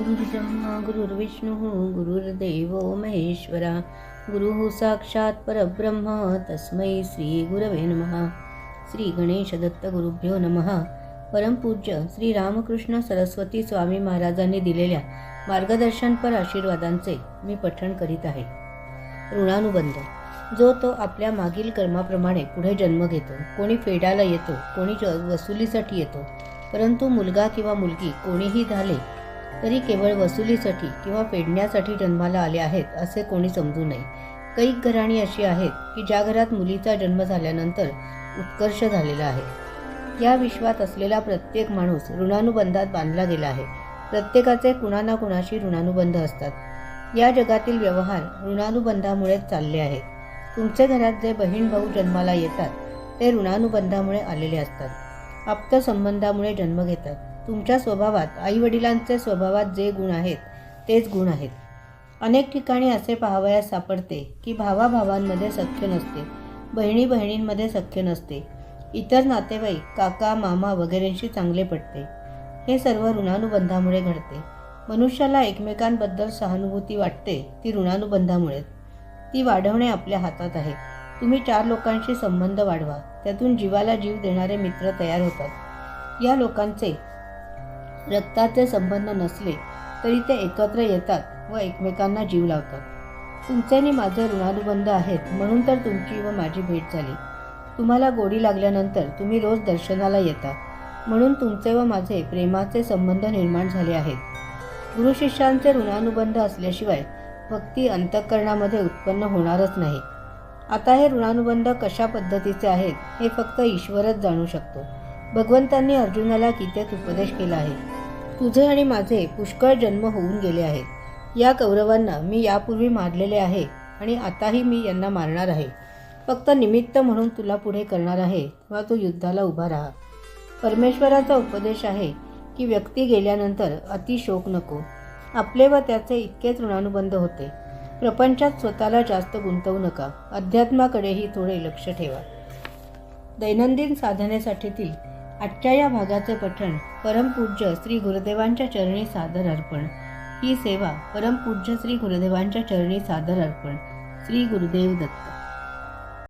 गुरुर्ब्रह्मा गुरुर्विष्णू गुरुर्देव महेश्वरा गुरु साक्षात परब्रह्म तस्मै श्री गुरवे नमः. श्री गणेश दत्त गुरुभ्यो नमः. परमपूज्य श्री रामकृष्ण सरस्वती स्वामी महाराजांनी दिलेल्या मार्गदर्शनपर आशीर्वादांचे मी पठण करीत आहे. ऋणानुबंध. जो तो आपल्या मागील कर्माप्रमाणे पुढे जन्म घेतो कोणी फेडायला येतो कोणी ज- वसुलीसाठी येतो परंतु मुलगा किंवा मुलगी कोणीही झाले तरी केवळ वसुलीसाठी किंवा फेडण्यासाठी जन्माला आले आहेत असे कोणी समजू नये. कैक घराणी अशी आहेत की ज्या घरात मुलीचा जन्म झाल्यानंतर उत्कर्ष झालेला आहे. या विश्वात असलेला प्रत्येक माणूस ऋणानुबंधात बांधला गेला आहे. प्रत्येकाचे कुणा ना कुणाशी ऋणानुबंध असतात. या जगातील व्यवहार ऋणानुबंधामुळेच चालले आहेत. तुमचे घरात जे बहीण भाऊ जन्माला येतात ते ऋणानुबंधामुळे आलेले असतात. आप्त संबंधामुळे जन्म घेतात. तुमच्या स्वभावात आईवडिलांचे स्वभावात जे गुण आहेत तेच गुण आहेत. अनेक ठिकाणी असे पाहावयास सापडते की भावाभावांमध्ये सख्य नसते बहिणी बहिणींमध्ये सख्य नसते. इतर नातेवाईक काका मामा वगैरेंशी चांगले पटते. हे सर्व ऋणानुबंधामुळे घडते. मनुष्याला एकमेकांबद्दल सहानुभूती वाटते ती ऋणानुबंधामुळेच ती वाढवणे आपल्या हातात आहे. तुम्ही चार लोकांशी संबंध वाढवा. त्यातून जीवाला जीव देणारे मित्र तयार होतात. या लोकांचे रक्ताचे संबंध नसले तरी ते एकत्र येतात व एकमेकांना जीव लावतात. तुमचे आणि माझे ऋणानुबंध आहेत म्हणून तर तुमची व माझी भेट झाली. तुम्हाला गोडी लागल्यानंतर तुम्ही रोज दर्शनाला येता म्हणून तुमचे व माझे प्रेमाचे संबंध निर्माण झाले आहेत. गुरु शिष्यांचे ऋणानुबंध असल्याशिवाय भक्ती अंतःकरणामध्ये उत्पन्न होणारच नाही. आता हे ऋणानुबंध कशा पद्धतीचे आहेत हे फक्त ईश्वरच जाणू शकतो. भगवंतांनी अर्जुनाला गीतेत उपदेश केला आहे. तुझे आणि माझे पुष्कळ जन्म होऊन गेले आहेत. या कौरवांना मी यापूर्वी मारलेले आहे आणि आताही मी यांना मारणार आहे. फक्त निमित्त म्हणून तुला पुढे करणार आहे तेव्हा तू युद्धाला उभा राहा. परमेश्वराचा उपदेश आहे की व्यक्ती गेल्यानंतर अतिशोक नको. आपले व त्याचे इतकेच ऋणानुबंध होते. प्रपंचात स्वतःला जास्त गुंतवू नका. अध्यात्माकडेही थोडे लक्ष ठेवा. दैनंदिन साधनेसाठीतील आजच्या या भागाचे पठण परमपूज्य श्री गुरुदेवांच्या चरणी सादर अर्पण. ही सेवा परमपूज्य श्री गुरुदेवांच्या चरणी सादर अर्पण. श्री गुरुदेव दत्त.